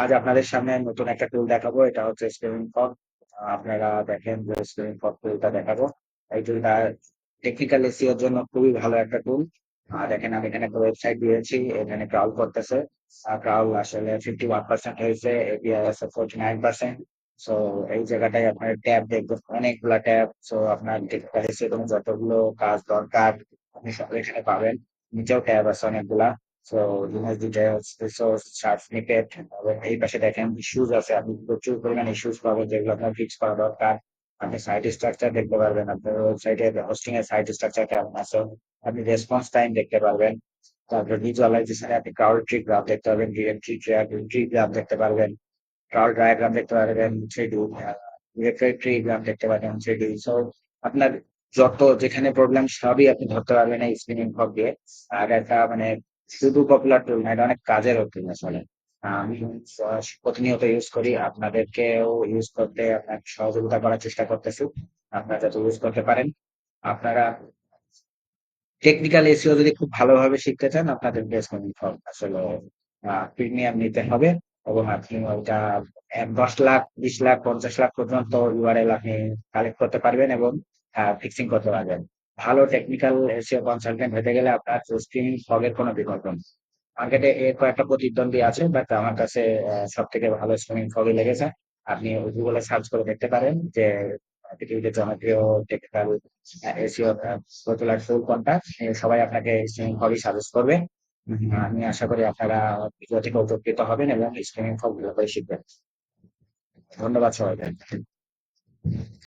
আজ আপনাদের সামনে নতুন একটা টুল দেখাবো, এটা হচ্ছে স্ক্রিনিং ফগ আপনারা দেখেন যে স্ক্রিনিং ফগ টুলটা দেখাবো। এই টুলটা টেকনিক্যাল এসিওর জন্য খুবই ভালো একটা টুল দেখেন আমি এখানে একটা ওয়েবসাইট দিয়েছি, এখানে ক্রাউল করতেছে। ক্রাউল আসলে ফিফটি ওয়ান পার্সেন্ট হয়েছে এপিআই আছে ফোর্টি নাইন পার্সেন্ট সো এই জায়গাটায় আপনার ট্যাব দেখবেন, অনেকগুলা ট্যাব। সো আপনার টেকনিক্যাল এসিও যতগুলো কাজ দরকার, আপনি সব এখানে পাবেন। নিচেও ট্যাব আছে অনেকগুলা। সো জিনিস ডিটেলস রিসোর্স চার্ট স্নিপেট এবং এই পাশে দেখেন ইস্যুজ আছে। আপনি প্রচুর পরিমাণ ইস্যুজ পাবেন, যেগুলো আপনার ফিক্স করা দরকার। আপনি সাইট স্ট্রাকচার দেখতে পারবেন, আপনার ওয়েবসাইটে হোস্টিং এর সাইট স্ট্রাকচার কেমন আছে। আপনি রেসপন্স টাইম দেখতে পারবেন। তারপর ভিজুয়ালাইজেশনে আপনি ক্রাউড ট্রি গ্রাফ দেখতে পারবেন ডিরেক্টরি ট্রি গ্রাফ দেখতে পারবেন। ক্রাউড ডায়াগ্রাম দেখতে পারবেন থ্রি ডি ডিরেক্টরি গ্রাফ দেখতে পারবেন থ্রি ডি সো আপনার যত যেখানে প্রবলেম সবই আপনি ধরতে পারবেন এই স্ক্রিনিং ফগ দিয়ে। আর একটা মানে শুধু পপুলার টুল না, এটা অনেক কাজের টুল আসলে। আমি প্রতিনিয়ত ইউজ করি, আপনাদেরকেও ইউজ করতে আপনাকে সহযোগিতা করার চেষ্টা করতেছি, আপনারা যাতে ইউজ করতে পারেন। আপনারা টেকনিক্যাল এসিও যদি খুব ভালোভাবে শিখতে চান, আপনাদের বেস্ট আসলে প্রিমিয়াম নিতে হবে এবং আপনি ওইটা দশ লাখ, বিশ লাখ, পঞ্চাশ লাখ পর্যন্ত ইউআরএল আপনি কালেক্ট করতে পারবেন এবং ফিক্সিং করতে পারবেন। ভালো টেকনিক্যাল এসিও কনসালটেন্ট হতে গেলে আপনার স্ট্রিমিং ফগের কোনো বিকল্প নেই। মার্কেটে এর কয়েকটা প্রতিদ্বন্দ্বী আছে বাট আমার কাছে সব থেকে ভালো স্ট্রিমিং ফগই লেগেছে। আপনি গুগলে সার্চ করে দেখতে পারেন যে পৃথিবীতে জনপ্রিয় টেকনিক্যাল এসিও পপুলার টুল কোনটা সবাই আপনাকে স্ট্রিমিং ফগই সাজেস্ট করবে। আমি আশা করি আপনারা ভিডিও থেকে উপকৃত হবেন এবং স্ট্রিমিং ফগ ভালো করে শিখবেন। ধন্যবাদ সবাইকে।